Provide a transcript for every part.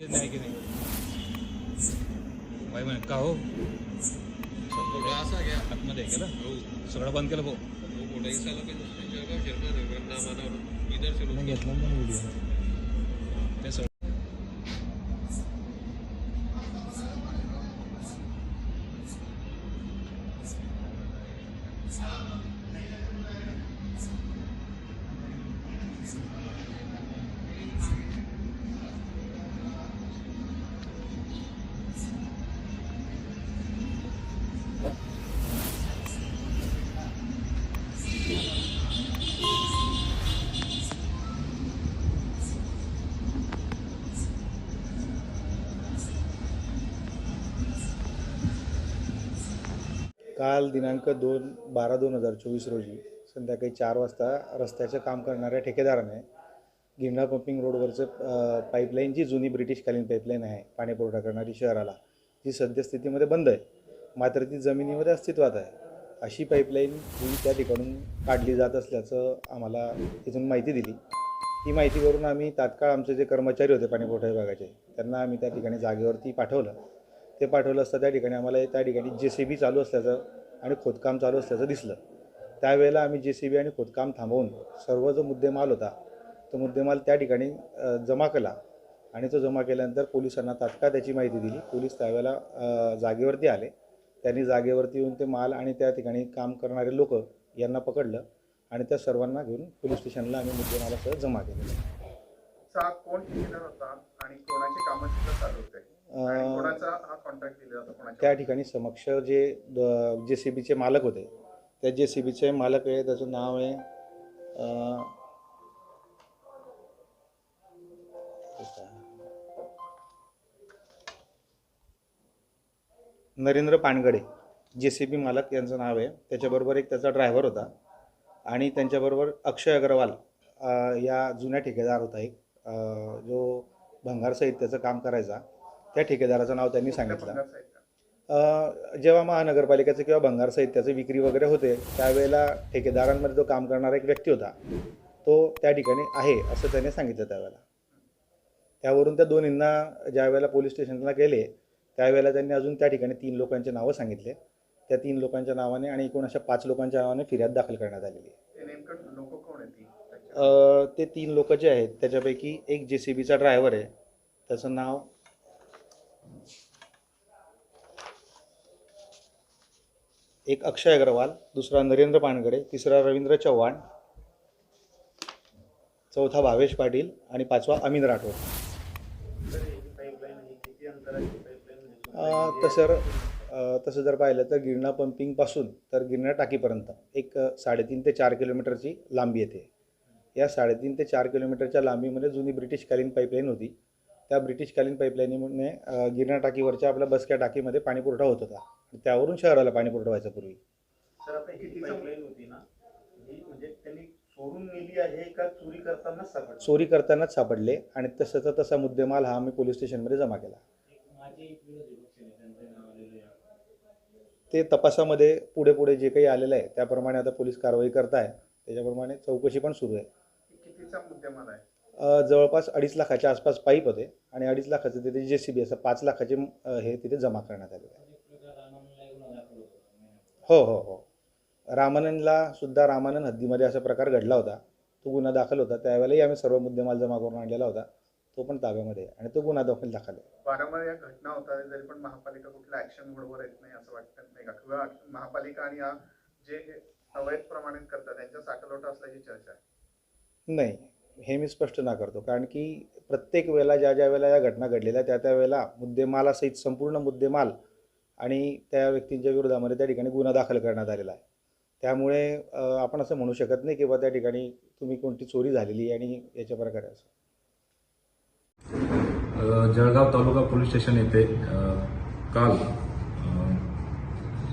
नाही की नाही? बाई म्हणे का हो? असा घ्या आतमध्ये केलं हो. सगळं बंद केलं भाऊ. मोठा इसाला जळगाव शर्मा नामानावर इधर घेतलं पण व्हिडिओ काल दिनांक दोन बारा दोन हजार चोवीस रोजी संध्याकाळी चार वाजता रस्त्याचं काम करणाऱ्या ठेकेदाराने गिरणा पंपिंग रोडवरचं पाईपलाईन जी जुनी ब्रिटिशकालीन पाईपलाईन आहे पाणी पुरवठा करणारी शहराला जी सद्यस्थितीमध्ये बंद आहे मात्र ती जमिनीमध्ये अस्तित्वात आहे. अशी पाईपलाईन ही त्या ठिकाणून काढली जात असल्याचं आम्हाला तिथून माहिती दिली. ती माहितीवरून आम्ही तात्काळ आमचे जे कर्मचारी होते पाणीपुरवठा विभागाचे त्यांना आम्ही त्या ठिकाणी जागेवरती पाठवलं. ते पाठवलं असतं त्या ठिकाणी. आम्हाला त्या ठिकाणी जे सी बी चालू असल्याचं आणि खोदकाम चालू असल्याचं दिसलं. त्यावेळेला आम्ही जे सी बी आणि खोदकाम थांबवून सर्व जो मुद्देमाल होता तो मुद्देमाल त्या ठिकाणी जमा केला. आणि तो जमा केल्यानंतर पोलिसांना तात्काळ त्याची माहिती दिली. पोलीस त्यावेळेला जागेवरती आले. त्यांनी जागेवरती येऊन ते माल आणि त्या ठिकाणी काम करणारे लोक यांना पकडलं आणि त्या सर्वांना घेऊन पोलीस स्टेशनला आम्ही मुद्देमालासह जमा केलेलं चा कोण होता आणि कोणाची कामं चालू होते? त्या ठिकाणी समक्ष जे जे सी बीचे मालक होते त्या जे सी बीचे मालक आहे त्याचं नाव आहे नरेंद्र पानगडे जे सी बी मालक यांचं नाव आहे त्याच्याबरोबर एक त्याचा ड्रायव्हर होता. आणि त्यांच्याबरोबर अक्षय अग्रवाल या जुन्या ठेकेदार होता एक जो भंगार साहित्याचं काम करायचा. त्या ठेकेदाराचं नाव त्यांनी सांगितलं. जेव्हा महानगरपालिकेचं किंवा भंगार साहित्याचं विक्री वगैरे होते त्यावेळेला ठेकेदारांमध्ये जो काम करणारा एक व्यक्ती होता तो त्या ठिकाणी आहे असं त्याने सांगितलं त्यावेळेला. त्यावरून त्या दोन्हींना ज्या वेळेला पोलीस स्टेशनला गेले त्यावेळेला त्यांनी अजून त्या ठिकाणी तीन लोकांचे नावं सांगितले. त्या तीन लोकांच्या नावाने आणि एकूण अशा पाच लोकांच्या नावाने फिर्याद दाखल करण्यात आलेली आहे. ते तीन लोक जे आहेत त्याच्यापैकी एक जे सी बीचा ड्रायव्हर आहे. त्याचं नाव एक अक्षय अग्रवाल दुसरा नरेंद्र पानगडे तिसरा रवींद्र चव्हाण चौथा भावेश पाटील आणि पाचवा अमिन राठोड. तसं तसं जर पाहिलं तर गिरणा पंपिंगपासून तर गिरणा टाकीपर्यंत एक साडेतीन ते चार किलोमीटरची लांबी येते. या साडेतीन ते चार किलोमीटरच्या लांबीमध्ये जुनी ब्रिटिशकालीन पाईपलाईन होती. त्या ब्रिटिशकालीन पाईपलाईनीमुळे गिरणा टाकीवरच्या आपल्या बसक्या टाकीमध्ये पाणी पुरवठा होत होता. त्यावरून शहराला पाणी पुरवठा व्हायचा पूर्वी. सर आता ही पाईपलाईन होती ना ही म्हणजे त्यांनी चोरून नेली आहे का चोरी करताना सापडली? चोरी करतानाच सापडले आणि तसाचा तसा मुद्देमाल हा आम्ही पोलीस स्टेशनमध्ये जमा केला. ते तपासामध्ये पुढे पुढे जे काही आलेलं आहे त्याप्रमाणे आता पोलीस कारवाई करताय. त्याच्याप्रमाणे चौकशी पण सुरू आहे. कितीचा मुद्देमाल आहे? जवळपास अडीच लाखाच्या आसपास पाईप होते आणि अडीच लाखाचं तिथे जे सी बी असं पाच लाखाचे हे तिथे जमा करण्यात आले हो हो हो. रामानंदला सुद्धा रामानंद हद्दीमध्ये असा प्रकार घडला होता. तो गुन्हा दाखल होता. त्यावेळेलाही आम्ही सर्व मुद्देमाल जमा करून आणलेला होता. तो पण ताब्यामध्ये आणि तो गुन्हा दाखल दाखल आहे. वारंवार या घटना होतात तरी पण महापालिका कुठल्या ऍक्शन मोडवर येत नाही असं वाटत नाही का? किंवा महापालिका आणि या जे अवैध प्रमाणित करतात त्यांच्या साठलोट असल्याची चर्चा आहे? नाही. हे मी स्पष्ट ना करतो. कारण की प्रत्येक वेळेला ज्या ज्या वेळेला या घटना घडलेल्या त्या त्या वेळेला मुद्देमालासहित संपूर्ण मुद्देमाल आणि त्या व्यक्तींच्या विरोधामध्ये त्या ठिकाणी गुन्हा दाखल करण्यात आलेला आहे. त्यामुळे आपण असं म्हणू शकत नाही की बा त्या ठिकाणी तुम्ही कोणती चोरी झालेली आणि याच्या प्रकारे असं. जळगाव तालुका पोलीस स्टेशन येथे काल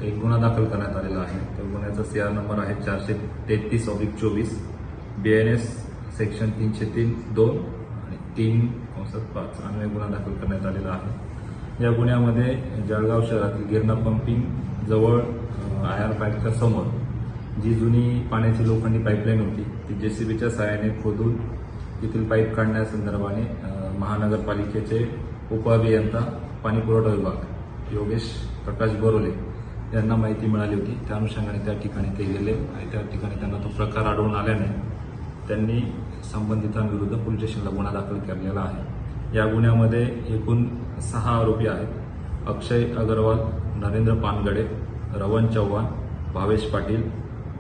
एक गुन्हा दाखल करण्यात आलेला आहे. त्या गुन्ह्याचा सी आर नंबर आहे चारशे तेहतीस ऑब्लिक चोवीस बी एन एस सेक्शन तीनशे तीन दोन आणि तीन कंसात पाच. अन्वय गुन्हा दाखल करण्यात आलेला आहे. या गुन्ह्यामध्ये जळगाव शहरातील गिरणा पंपिंग जवळ आय आर पाईपच्या समोर जी जुनी पाण्याची लोखंडी पाईपलाईन होती ती जे सी बीच्या सहाय्याने खोदून तेथील पाईप काढण्यासंदर्भाने महानगरपालिकेचे उपअभियंता पाणी पुरवठा विभाग योगेश प्रकाश बोरोले यांना माहिती मिळाली होती. त्या अनुषंगाने त्या ठिकाणी ते गेले आणि त्या ठिकाणी त्यांना तो प्रकार आढळून आल्याने त्यांनी संबंधितांविरुद्ध पोलीस स्टेशनला गुन्हा दाखल केलेला आहे. या गुन्ह्यामध्ये एकूण सहा आरोपी आहेत. अक्षय अगरवाल नरेंद्र पानगडे रवन चव्हाण भावेश पाटील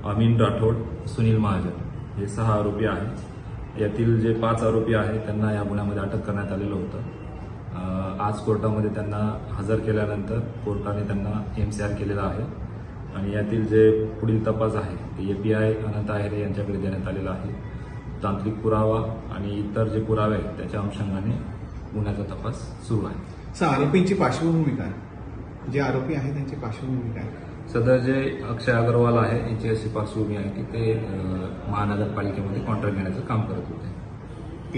अमीन राठोड सुनील महाजन हे सहा आरोपी आहेत. यातील जे पाच आरोपी आहेत त्यांना या गुन्ह्यामध्ये अटक करण्यात आलेलं होतं. आज कोर्टामध्ये त्यांना हजर केल्यानंतर कोर्टाने त्यांना एम सी आर केलेला आहे. आणि यातील जे पुढील तपास आहे ते ए पी आय अनंत आहेरे यांच्याकडे देण्यात आलेला आहे. तांत्रिक पुरावा आणि इतर जे पुरावे आहेत त्याच्या अनुषंगाने गुन्ह्याचा तपास सुरू आहे. सर आरोपींची पार्श्वभूमी काय जे आरोपी आहे त्यांची पार्श्वभूमी काय सदर जे अक्षय अग्रवाल आहे यांची अशी पार्श्वभूमी आहे की ते महानगरपालिकेमध्ये कॉन्ट्रॅक्ट घेण्याचं काम करत होते.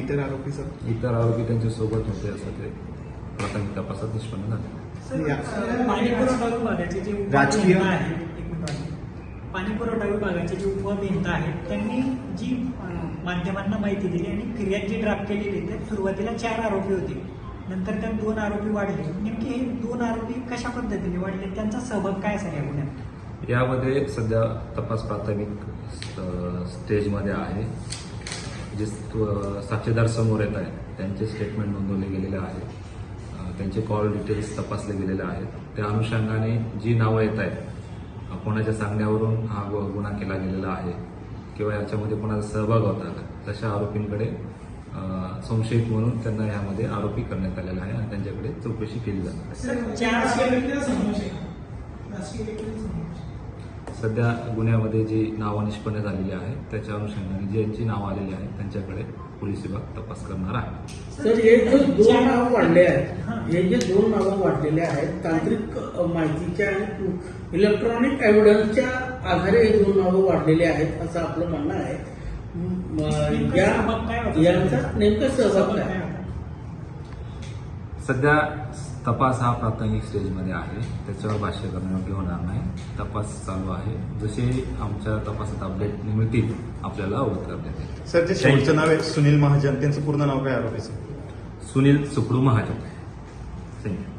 इतर आरोपी सर? इतर आरोपी त्यांच्यासोबत होते असं ते प्राथमिक तपासात निष्पन्न झाले. राजकीय- उपअभियंता आहेत एक मिनिट वाटते. पाणी पुरवठा विभागाचे जे उपअभियंता आहेत त्यांनी जी माध्यमांना माहिती दिली आणि फिर्याद जी ड्राफ्ट केलेली त्यात सुरुवातीला चार आरोपी होते. नंतर त्यात दोन आरोपी वाढले. नेमके हे दोन आरोपी कशा पद्धतीने वाढले? त्यांचा सहभाग काय असेल या गुन्ह्यात? यामध्ये सध्या तपास प्राथमिक स्टेजमध्ये आहे. जे साक्षीदार समोर येत आहेत त्यांचे स्टेटमेंट नोंदवले गेलेले आहेत. त्यांचे कॉल डिटेल्स तपासले गेलेले आहेत. त्या अनुषंगाने जी नावं येत आहेत कोणाच्या सांगण्यावरून हा गु- गुन्हा केला गेलेला आहे किंवा याच्यामध्ये कोणाचा सहभाग होता का? तशा आरोपींकडे संशयित म्हणून त्यांना यामध्ये आरोपी करण्यात आलेला आहे आणि त्यांच्याकडे चौकशी केली जाणार आहे. सध्या गुन्ह्यामध्ये जी नावं निष्पन्न झालेली आहेत त्याच्या अनुषंगाने ज्यांची नावं आलेली आहेत त्यांच्याकडे पोलीस विभाग तपास करणार आहे सर हे जे दोन नावं वाढले आहेत हे जे दोन नावं वाढलेले आहेत तांत्रिक माहितीच्या आणि इलेक्ट्रॉनिक एव्हिडन्सच्या आधारे हे दोन नावं वाढलेले आहेत असं आपलं म्हणणं आहे? यांचा नेमका सहभाग काय होता? सध्या तपास हा प्राथमिक स्टेजमध्ये आहे. त्याच्यावर भाष्य करणं योग्य होणार नाही. तपास चालू आहे. जसे आमच्या तपासात अपडेट मिळतील आपल्याला अवगत करण्यात येईल सर जे शेवटचं नाव आहे सुनील महाजन त्यांचं पूर्ण नाव काय आरोपीचं? सुनील सुकडू महाजन. Thank you